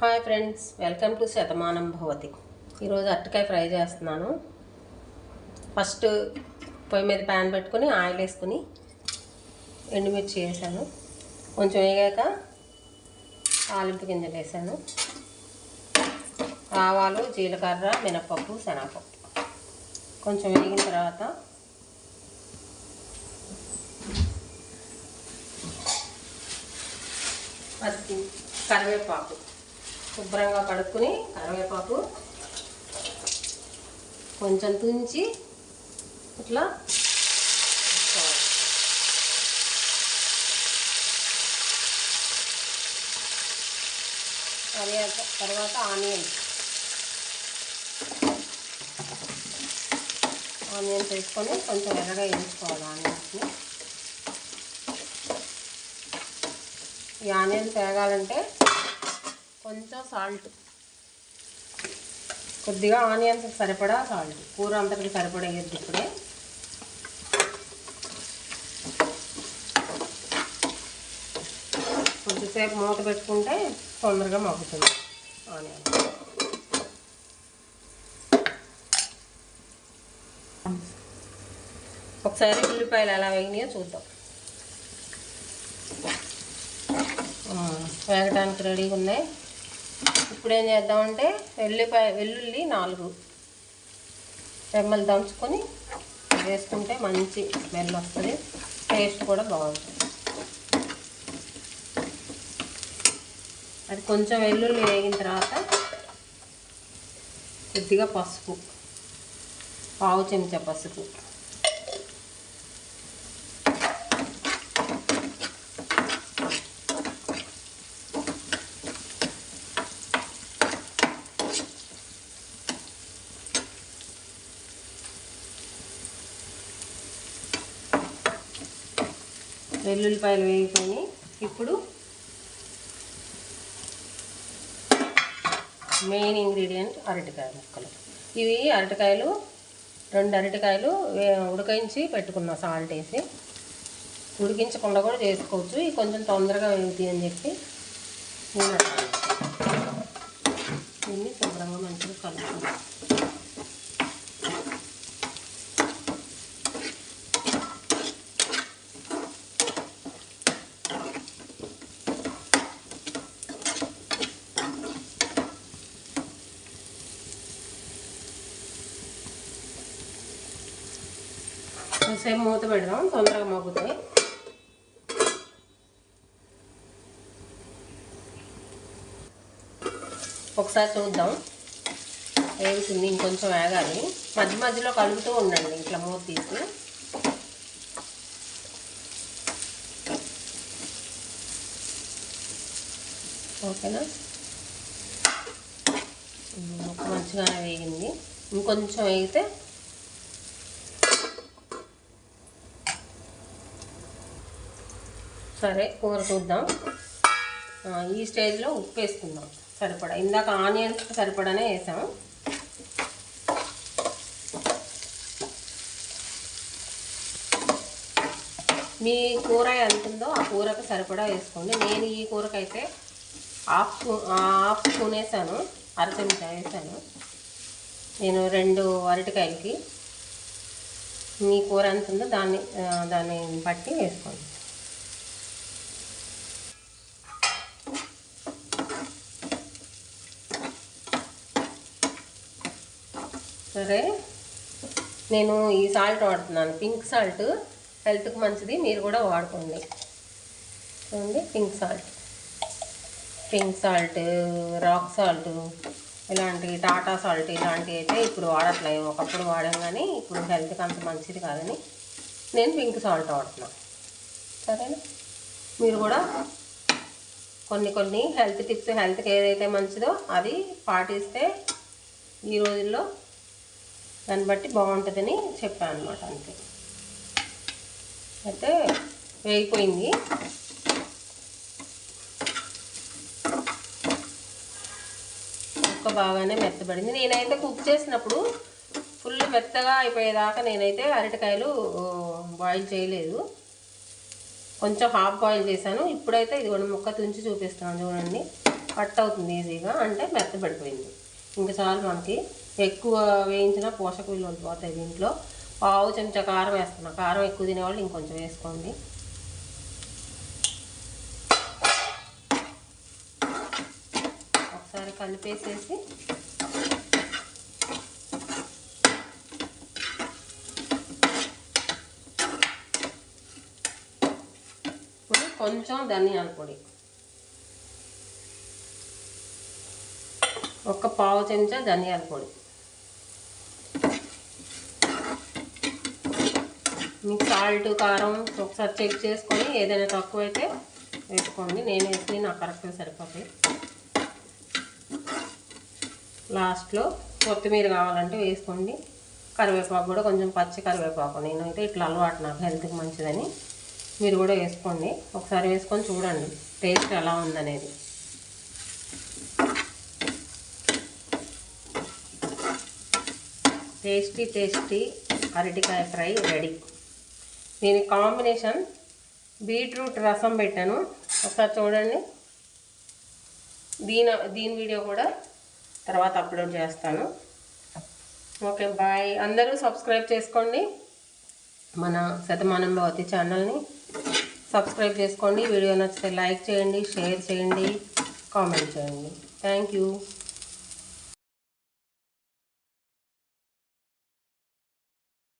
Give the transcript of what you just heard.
Hi friends welcome to Shatamanam Bhavati. ఈరోజు అరటికాయ fry చేస్తున్నాను. ఫస్ట్ పొయ్యి మీద ప్యాన్ పెట్టుకొని ఆయిల్ వేసుకుని ఎండుమిర్చి వేసాను. కొంచెం వేగాక ఆలింపు గింజలు వేసాను. ఆవాలు జీలకర్ర మినపప్పు శనగపప్పు. కొంచెం వేగిన తర్వాత పత్తి కరివేపాకు. శుభ్రంగా కడుక్కుని కరివేపాకు కొంచెం తుంచి ఇట్లా వేసుకోవాలి. తర్వాత తర్వాత ఆనియన్స్ ఆనియన్స్ వేసుకొని కొంచెం ఎర్రగా వేయించుకోవాలి ఆనియన్స్ని ఈ ఆనియన్స్ వేగాలంటే కొంచెం సాల్ట్. కొద్దిగా ఆనియన్స్ సరిపడా సాల్ట్. కూర అంతటికి సరిపడేది వేయద్దు ఇప్పుడే. కొంచెంసేపు మూత పెట్టుకుంటే తొందరగా మగ్గుతుంది ఆనియన్. ఒకసారి ఉల్లిపాయలు ఎలా వేగినాయో చూద్దాం. వేగటానికి రెడీగా ఉన్నాయి. ఇప్పుడు ఏం చేద్దామంటే వెల్లిపాయ వెల్లుల్లి నాలుగు రెమ్మలు దంచుకొని వేసుకుంటే మంచి స్మెల్ వస్తుంది. టేస్ట్ కూడా బాగుంటుంది. అది కొంచెం వెల్లుల్లి వేగిన తర్వాత కొద్దిగా పసుపు పావు చెంచా పసుపు. వెల్లుల్లిపాయలు వేగిపోయి ఇప్పుడు మెయిన్ ఇంగ్రీడియంట్ అరటికాయ ముక్కలు. ఇవి అరటికాయలు రెండు అరటికాయలు వే- ఉడకించి పెట్టుకున్నా సాల్ట్ వేసి. ఉడికించకుండా కూడా చేసుకోవచ్చు. ఇవి కొంచెం తొందరగా వేగుతాయి అని చెప్పి నేను దీన్ని శుభ్రంగా మంచిగా కొంచెంసేపు మూత పెడదాం తొందరగా మగ్గుతాయి. ఒకసారి చూద్దాం. వేగుతుంది ఇంకొంచెం వేగాలి మధ్య మధ్యలో కలుపుతూ ఉండండి ఇట్లా మూత తీసి. ఓకేనా? మంచిగా మంచిగానే వేగింది. ఇంకొంచెం వేగితే సరే కూర చూద్దాం. ఈ స్టేజ్లో ఉప్పు వేసుకుందాం సరిపడా. ఇందాక ఆనియన్స్ సరిపడానే వేసాం. మీ కూర ఎంత ఉందో ఆ కూరకు సరిపడా వేసుకోండి. నేను ఈ కూరకైతే హాఫ్ స్పూన్ హాఫ్ స్పూన్ వేసాను. అర చెంచా వేసాను. నేను రెండు అరటికాయలకి. మీ కూర ఎంత ఉందో దాన్ని దాన్ని బట్టి వేసుకోండి. సరే. నేను ఈ సాల్ట్ వాడుతున్నాను. పింక్ సాల్ట్ హెల్త్కి మంచిది. మీరు కూడా వాడుకోండి. చూడండి pink salt pink salt rock salt ఇలాంటి టాటా సాల్ట్ ఇలాంటివి అయితే ఇప్పుడు వాడట్లేదు. ఒకప్పుడు వాడాం కానీ ఇప్పుడు హెల్త్కి అంత మంచిది కాదని నేను పింక్ సాల్ట్ వాడుతున్నాను సరేనా? మీరు కూడా కొన్ని కొన్ని హెల్త్ టిప్స్ హెల్త్కి ఏదైతే మంచిదో అది పాటిస్తే ఈ రోజుల్లో దాన్ని బట్టి బాగుంటుందని చెప్పాను అనమాట అంతే. అయితే వేగిపోయింది. ముక్క బాగానే మెత్తబడింది. నేనైతే కుక్ చేసినప్పుడు ఫుల్ మెత్తగా అయిపోయేదాకా నేనైతే అరటికాయలు బాయిల్ చేయలేదు. కొంచెం హాఫ్ బాయిల్ చేశాను. ఇప్పుడైతే ఇది కూడా ముక్క తుంచి చూపిస్తాను చూడండి. కట్ అవుతుంది ఈజీగా అంటే మెత్తబడిపోయింది. ఇంకా చాలు మనకి. ఎక్కువ వేయించిన పోషక విలువలు పోతాయి దీంట్లో. పావు చెంచా కారం వేస్తున్నా. కారం ఎక్కువ తినేవాళ్ళు ఇంకొంచెం వేసుకోండి. ఒకసారి కలిపేసేసి ఇప్పుడు కొంచెం ధనియాల పొడి. ఒక పావు చెంచా ధనియాల పొడి. మీకు సాల్ట్ కారం ఒకసారి చెక్ చేసుకొని ఏదైనా తక్కువైతే వేసుకోండి. నేను వేసి నాకు కరెక్ట్గా సరిపోతాయి. లాస్ట్లో కొత్తిమీర కావాలంటే వేసుకోండి. కరివేపాకు కూడా కొంచెం పచ్చి కరివేపాకు. నేనైతే ఇట్లా అలవాటు నాకు హెల్త్కి మంచిదని. మీరు కూడా వేసుకోండి. ఒకసారి వేసుకొని చూడండి టేస్ట్ ఎలా ఉందనేది. టేస్టీ టేస్టీ అరటికాయ ఫ్రై రెడీ. దీని కాంబినేషన్ బీట్రూట్ రసం పెట్టాను. ఒకసారి చూడండి. దీని దీని వీడియో కూడా తర్వాత అప్లోడ్ చేస్తాను. Okay bye. అందరూ సబ్స్క్రైబ్ చేసుకోండి. మన శతమానం భవతి ఛానల్ని సబ్స్క్రైబ్ చేసుకోండి. వీడియో నచ్చితే లైక్ చేయండి షేర్ చేయండి కామెంట్ చేయండి. Thank you.